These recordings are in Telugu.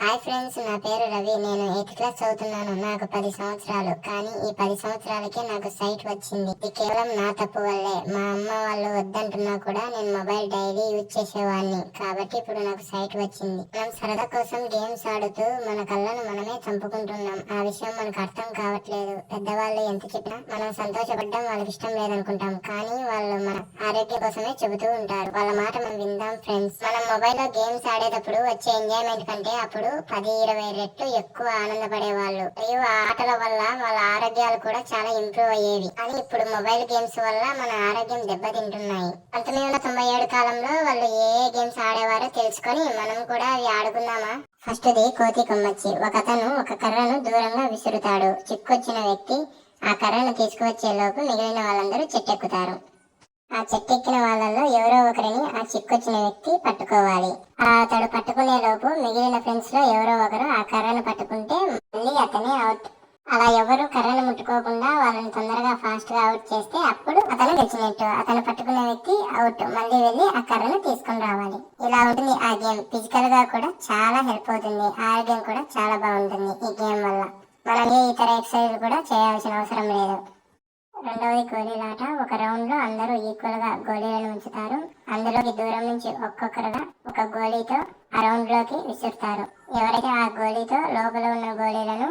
హాయ్ ఫ్రెండ్స్ నా పేరు రవి. నేను ఎయిత్ క్లాస్ చదువుతున్నాను. నాకు పది సంవత్సరాలు. కానీ ఈ పది సంవత్సరాలకే నాకు సైట్ వచ్చింది. ఇది కేవలం నా తప్పు వల్లే. మా అమ్మ వాళ్ళు వద్దంటున్నా కూడా నేను మొబైల్ డైలీ యూజ్ చేసేవాడిని. కాబట్టి ఇప్పుడు నాకు సైట్ వచ్చింది. మనం సరదా కోసం గేమ్స్ ఆడుతూ మన కళ్ళను మనమే చంపుకుంటున్నాం. ఆ విషయం మనకు అర్థం కావట్లేదు. పెద్దవాళ్ళు ఎంత చెప్పినా మనం సంతోషపడడం వాళ్ళకి ఇష్టం లేదనుకుంటాం. కానీ వాళ్ళు మన ఆరోగ్యం కోసమే చెబుతూ ఉంటారు. వాళ్ళ మాట మనం విందాం ఫ్రెండ్స్. మనం మొబైల్లో గేమ్స్ ఆడేటప్పుడు వచ్చే ఎంజాయ్మెంట్ కంటే అప్పుడు పది ఇరవై రెట్లు ఎక్కువ ఆనందపడే వాళ్ళు మరియు ఆ ఆటల వల్ల వాళ్ళ ఆరోగ్యాలు కూడా చాలా ఇంప్రూవ్ అయ్యేవి. కానీ ఇప్పుడు మొబైల్ గేమ్స్ వల్ల మన ఆరోగ్యం దెబ్బతింటున్నాయి. పంతొమ్మిది వందల తొంభై ఏడు కాలంలో వాళ్ళు ఏ ఏ గేమ్స్ ఆడేవారో తెలుసుకొని మనం కూడా అవి ఆడుకుందామా? ఫస్ట్ ది కోతి కొమ్మచ్చి. ఒక అతను ఒక కర్రను దూరంగా విసురుతాడు. చిక్కొచ్చిన వ్యక్తి ఆ కర్రను తీసుకువచ్చే లోపు మిగిలిన వాళ్ళందరూ చెట్టెక్కుతారు. ఆ చెట్టెక్కిన వాళ్ళల్లో ఎవరో ఒకరిని ఆ చిక్కొచ్చిన వ్యక్తి పట్టుకోవాలి. అతడు పట్టుకునే లోపు మిగిలిన ఫ్రెండ్స్లో ఎవరో ఒకరు ఆ కర్రను పట్టుకుంటే మళ్ళీ అతనే అవుట్ అలా ఎవరు కర్రను ముట్టుకోకుండా వాళ్ళని తొందరగా ఫాస్ట్గా అవుట్ చేస్తే అప్పుడు అతను గెలిచినట్టు. అతను పట్టుకున్న వ్యక్తి అవుట్ మళ్ళీ వెళ్ళి ఆ కర్రను తీసుకుని రావాలి. ఇలా ఉంటుంది ఆ గేమ్ ఫిజికల్గా కూడా చాలా హెల్ప్ అవుతుంది. ఆరోగ్యం కూడా చాలా బాగుంటుంది ఈ గేమ్ వల్ల. మనం ఏ ఇతర ఎక్సర్సైజ్ కూడా చేయాల్సిన అవసరం లేదు. రెండవది గోళీలాట ఒక రౌండ్లో అందరూ ఈక్వల్గా గోళీలను ఉంచుతారు అందులోకి దూరం నుంచి ఒక్కొక్కరుగా ఒక గోళీతో ఆ రౌండ్లోకి విసురుతారు. ఎవరైతే ఆ గోళీతో లోపల ఉన్న గోళీలను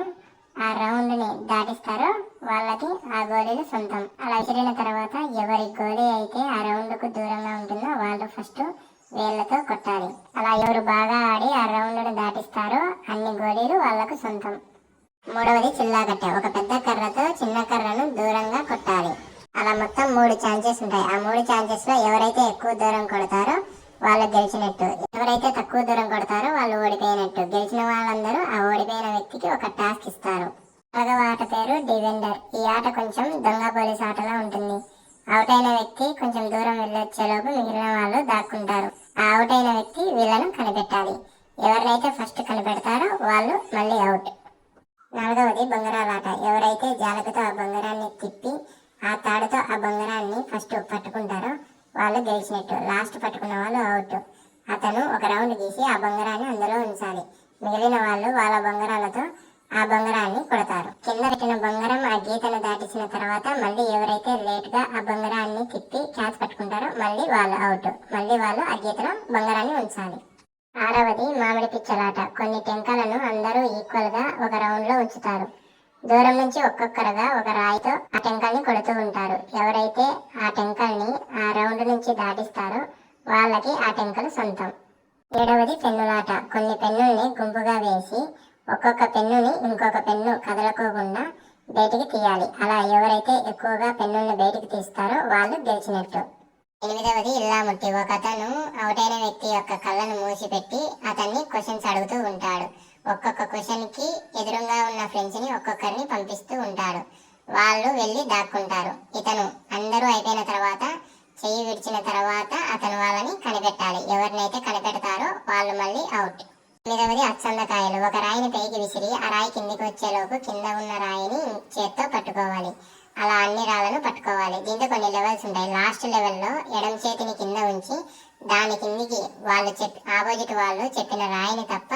ఆ రౌండ్ని దాటిస్తారో వాళ్ళకి ఆ గోళీలు సొంతం. అలా విసిరిన తర్వాత ఎవరి గోళీ అయితే ఆ రౌండ్కు దూరంగా ఉంటుందో వాళ్ళు ఫస్ట్ వేళ్ళతో కొట్టాలి. అలా ఎవరు బాగా ఆడి ఆ రౌండ్ను దాటిస్తారో అన్ని గోళీలు వాళ్ళకు సొంతం. మూడవది చిల్లాకట్ట ఒక పెద్ద కర్రతో చిన్న కర్రను దూరంగా కొట్టాలి. అలా మొత్తం మూడు ఛాన్సెస్ ఉంటాయి. ఆ మూడు ఛాన్సెస్లో ఎవరైతే ఎక్కువ దూరం కొడతారో వాళ్ళు గెలిచినట్టు. ఎవరైతే తక్కువ దూరం కొడతారో వాళ్ళు ఓడిపోయినట్టు. గెలిచిన వాళ్ళందరూ ఆ ఓడిపోయిన వ్యక్తికి ఒక టాస్క్ ఇస్తారు. పదవ ఆట పేరు డివెండర్. ఈ ఆట కొంచెం దొంగ పోలీస్ ఆటలా ఉంటుంది. అవుట్ అయిన వ్యక్తి కొంచెం దూరం వెళ్ళొచ్చేలోపు మిగిలిన వాళ్ళు దాక్కుంటారు. ఆ అవుట్ అయిన వ్యక్తి వీళ్ళను కనిపెట్టాలి. ఎవరినైతే ఫస్ట్ కనిపెడతారో వాళ్ళు మళ్ళీ అవుట్. నాలుగవది బొంగరాలాట ఎవరైతే జాలకతో ఆ బొంగరాన్ని తిప్పి ఆ తాడుతో ఆ బొంగరాన్ని ఫస్ట్ పట్టుకుంటారో వాళ్ళు గెలిచినట్టు. లాస్ట్ పట్టుకున్న వాళ్ళు అవుట్. అతను ఒక రౌండ్ గీసి ఆ బొంగరాన్ని అందులో ఉంచాలి. మిగిలిన వాళ్ళు వాళ్ళ బొంగరాలతో ఆ బొంగరాన్ని కొడతారు. కింద పెట్టిన బొంగరం ఆ గీతను దాటించిన తర్వాత మళ్ళీ ఎవరైతే లేట్గా ఆ బొంగరాన్ని తిప్పి క్యాచ్ పట్టుకుంటారో మళ్ళీ వాళ్ళు అవుట్. మళ్ళీ వాళ్ళు ఆ గీతలో బొంగరాన్ని ఉంచాలి. ఆరవది మామిడి పిచ్చలాట. కొన్ని టెంకలను అందరూ ఈక్వల్గా ఒక రౌండ్లో ఉంచుతారు. దూరం నుంచి ఒక్కొక్కరుగా ఒక రాయితో ఆ టెంకల్ని కొడుతూ ఉంటారు. ఎవరైతే ఆ టెంకల్ని ఆ రౌండ్ నుంచి దాటిస్తారో వాళ్ళకి ఆ టెంకలు సొంతం. ఏడవది పెన్నులాట. కొన్ని పెన్నుల్ని గుంపుగా వేసి ఒక్కొక్క పెన్నుని ఇంకొక పెన్ను కదలకోకుండా బయటికి తీయాలి. అలా ఎవరైతే ఎక్కువగా పెన్నుల్ని బయటికి తీస్తారో వాళ్ళు గెలిచినట్టు. ఎనిమిదవది ఇల్లాముట్టి. ఒక అతను అవుటైన వ్యక్తి యొక్క కళ్ళను మూసిపెట్టి అతన్ని క్వశ్చన్స్ అడుగుతూ ఉంటాడు. ఒక్కొక్క క్వశ్చన్కి ఎదురుగా ఉన్న ఫ్రెండ్స్ని ఒక్కొక్కరిని పంపిస్తూ ఉంటాడు. వాళ్ళు వెళ్ళి దాక్కుంటారు. ఇతను అందరూ అయిపోయిన తర్వాత చెయ్యి విడిచిన తర్వాత అతను వాళ్ళని కనిపెట్టాలి. ఎవరినైతే కనిపెడతారో వాళ్ళు మళ్ళీ అవుట్ ఎనిమిదవది అచ్చందకాయలు. ఒక రాయిని పైకి విసిరి ఆ రాయి కిందికి వచ్చేలోపు కింద ఉన్న రాయిని చేత్తో పట్టుకోవాలి. అలా అన్ని రాళ్ళను పట్టుకోవాలి. దీంతో కొన్ని లెవెల్స్ ఉంటాయి. లాస్ట్ లెవెల్లో ఎడం చేతిని కింద ఉంచి దాని కిందికి వాళ్ళు చెప్పి ఆపోజిట్ వాళ్ళు చెప్పిన రాయిని తప్ప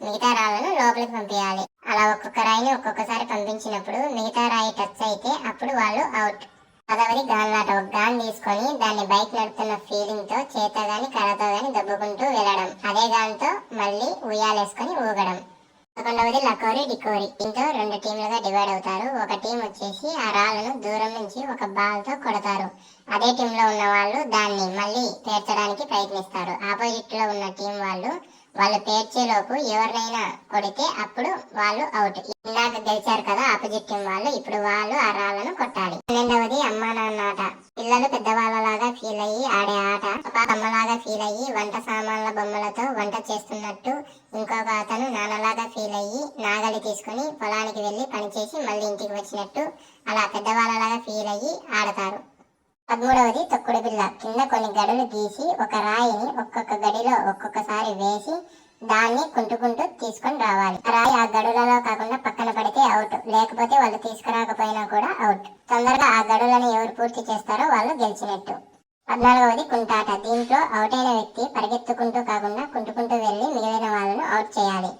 మిగతా రాళ్ళను లోపలికి పంపించాలి అలా ఒక్కొక్క రాయిని ఒక్కొక్కసారి పంపించినప్పుడు మిగతా రాయి టచ్ అయితే అప్పుడు వాళ్ళు అవుట్ పదవది గాన్లాట ఒక గాన్ తీసుకొని దాన్ని బైక్ నడుపుతున్న ఫీలింగ్తో చేత గాని కర్రతో గాని దబ్బుకుంటూ వెళ్ళడం. అదే గాన్తో మళ్ళీ ఉయ్యాలేసుకొని ఊగడం. పదకొండవది లకోరి డికోరి. దీంతో రెండు టీంలుగా డివైడ్ అవుతారు. ఒక టీం వచ్చేసి ఆ రాళ్ళను దూరం నుంచి ఒక బాల్తో కొడతారు. అదే టీంలో ఉన్న వాళ్ళు దాన్ని మళ్ళీ పేర్చడానికి ప్రయత్నిస్తారు. ఆపోజిట్లో ఉన్న టీం వాళ్ళు వాళ్ళు పేర్చేలోపు ఎవరినైనా కొడితే అప్పుడు వాళ్ళు అవుట్. ఇందాక గెలిచారు కదా ఆపోజిట్ టీం వాళ్ళు ఇప్పుడు వాళ్ళు ఆ రాళ్ళను కొట్టాలి. పన్నెండవది అమ్మా నాన్న ఆట. పిల్లలు పెద్దవాళ్ళలాగా ఫీల్ అయ్యి ఆడే ఆట ఒక అమ్మలాగా ఫీల్ అయ్యి వంట సామాన్ల బొమ్మలతో వంట చేస్తున్నట్టు ఇంకొక అతను నాన్నలాగా ఫీల్ అయ్యి నాగలి తీసుకొని పొలానికి వెళ్ళి పనిచేసి మళ్ళీ ఇంటికి వచ్చినట్టు అలా పెద్దవాళ్ళలాగా ఫీల్ అయ్యి ఆడతారు. పదమూడవది తొక్కుడు బిళ్ళ. కింద కొన్ని గడులు గీసి ఒక రాయిని ఒక్కొక్క గడిలో ఒక్కొక్కసారి వేసి దాన్ని కుంటుకుంటూ తీసుకొని రావాలి. రాయి ఆ గడులలో కాకుండా పక్కన లేకపోతే వాళ్ళు తీసుకురాకపోయినా కూడా అవుట్. తొందరగా ఆ గడువులను ఎవరు పూర్తి చేస్తారో వాళ్ళు గెలిచినట్టు. పద్నాలుగవది కుంటాట. దీంట్లో అవుట్ అయిన వ్యక్తి పరిగెత్తుకుంటూ కాకుండా కుంటుకుంటూ వెళ్ళి మిగిలిన వాళ్ళను అవుట్ చేయాలి.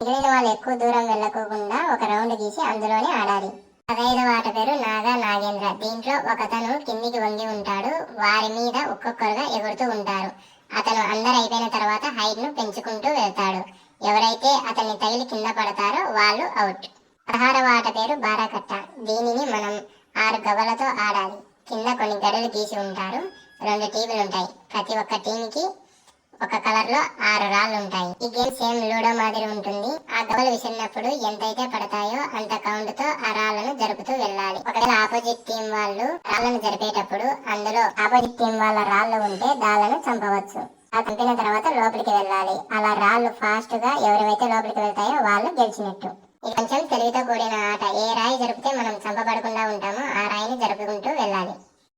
మిగిలిన వాళ్ళు ఎక్కువ దూరం వెళ్ళకోకుండా ఒక రౌండ్ గీసి అందులోనే ఆడాలి. పదహైదవ ఆట పేరు నాగా నాగేంద్ర. దీంట్లో ఒకతను కిందికి వంగి ఉంటాడు. వారి మీద ఒక్కొక్కరుగా ఎగురుతూ ఉంటారు. అతను అందరు అయిపోయిన తర్వాత హైట్ను పెంచుకుంటూ వెళ్తాడు. ఎవరైతే అతన్ని తగిలి కింద పడతారో వాళ్ళు అవుట్. పదహారవ ఆట పేరు బారాకట్ట. దీనిని మనం ఆరు గవ్వలతో ఆడాలి. కింద కొన్ని గడులు గీసి ఉంటారు. రెండు టీవీలు ఉంటాయి ప్రతి ఒక్క టీంకి ఒక కలర్లో ఆరు రాళ్ళు ఉంటాయి ఈ గేమ్ సేమ్ లూడో మాదిరి ఉంటుంది. ఆ గవ్వలు విసిరినప్పుడు ఎంతైతే పడతాయో అంత కౌంట్తో ఆ రాళ్ళను జరుపుతూ వెళ్ళాలి. ఒకవేళ ఆపోజిట్ టీం వాళ్ళు రాళ్ళను జరిపేటప్పుడు అందులో ఆపోజిట్ టీం వాళ్ళ రాళ్ళు ఉంటే దాళ్ళను చంపవచ్చు. ఆ చంపిన తర్వాత లోపలికి వెళ్ళాలి. అలా రాళ్ళు ఫాస్ట్గా ఎవరివైతే లోపలికి వెళ్తాయో వాళ్ళు గెలిచినట్టు. ఇది కొంచెం తెలివితో కూడిన ఆట ఏ రాయి జరిపితే మనం చంపబడకుండా ఉంటామో ఆ రాయిని జరుపుకుంటూ వెళ్ళాలి.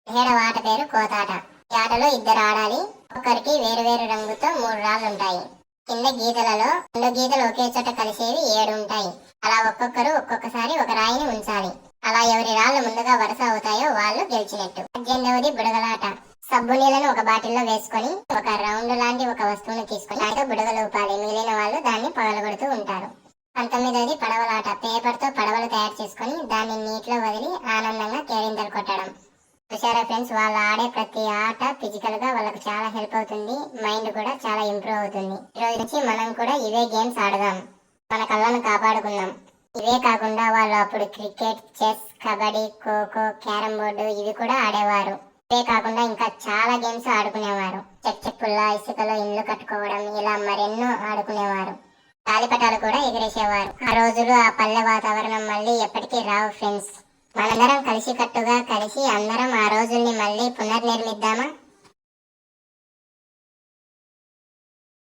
ఏడవ ఆట పేరు కోతాట. ఈ ఆటలో ఇద్దరు ఆడాలి. ఒక్కరికి వేరు వేరు రంగుతో మూడు రాళ్ళు ఉంటాయి. కింద గీతలలో రెండు గీతలు ఒకే చోట కలిసేవి ఏడు ఉంటాయి. అలా ఒక్కొక్కరు ఒక్కొక్కసారి ఒక రాయిని ఉంచాలి. అలా ఎవరి రాళ్ళు ముందుగా వరుస అవుతాయో వాళ్ళు గెలిచినట్టు. పద్దెనిమిదవది బుడగలాట. సబ్బు నీళ్ళను ఒక బాటిల్లో వేసుకొని ఒక రౌండ్ లాంటి ఒక వస్తువును తీసుకొని దాంతో బుడగలు ఊపాలి మిగిలిన వాళ్ళు దాన్ని పగలగొడుతూ ఉంటారు. పంతొమ్మిదవది పడవలాట పేపర్తో పడవలు తయారు చేసుకొని దాన్ని నీటిలో వదిలి ఆనందంగా కేరింతలు కొట్టడం. చూసారా ఫ్రెండ్స్ వాళ్ళు ఆడే ప్రతి ఆట ఫిజికల్గా వాళ్ళకు చాలా హెల్ప్ అవుతుంది మైండ్ కూడా చాలా ఇంప్రూవ్ అవుతుంది. ఈరోజు రోజు నుంచి మనం కూడా ఇవే గేమ్స్ ఆడదాం మన కళ్ళను కాపాడుకుందాం. ఇవే కాకుండా వాళ్ళు అప్పుడు cricket chess kabaddi kho kho carrom board ఇవి కూడా ఆడేవారు. ఇవే కాకుండా ఇంకా చాలా గేమ్స్ ఆడుకునేవారు. చెక్ చెక్కుల్లో ఇసుకలో ఇల్లు కట్టుకోవడం ఇలా మరెన్నో ఆడుకునేవారు. గాలిపటాలు కూడా ఎగిరేసేవారు. ఆ రోజులు ఆ పల్లె వాతావరణం మళ్ళీ ఎప్పటికీ రావు ఫ్రెండ్స్. మనందరం కలిసికట్టుగా కలిసి అందరం ఆ రోజుల్ని మళ్ళీ పునర్నిర్మిద్దామా?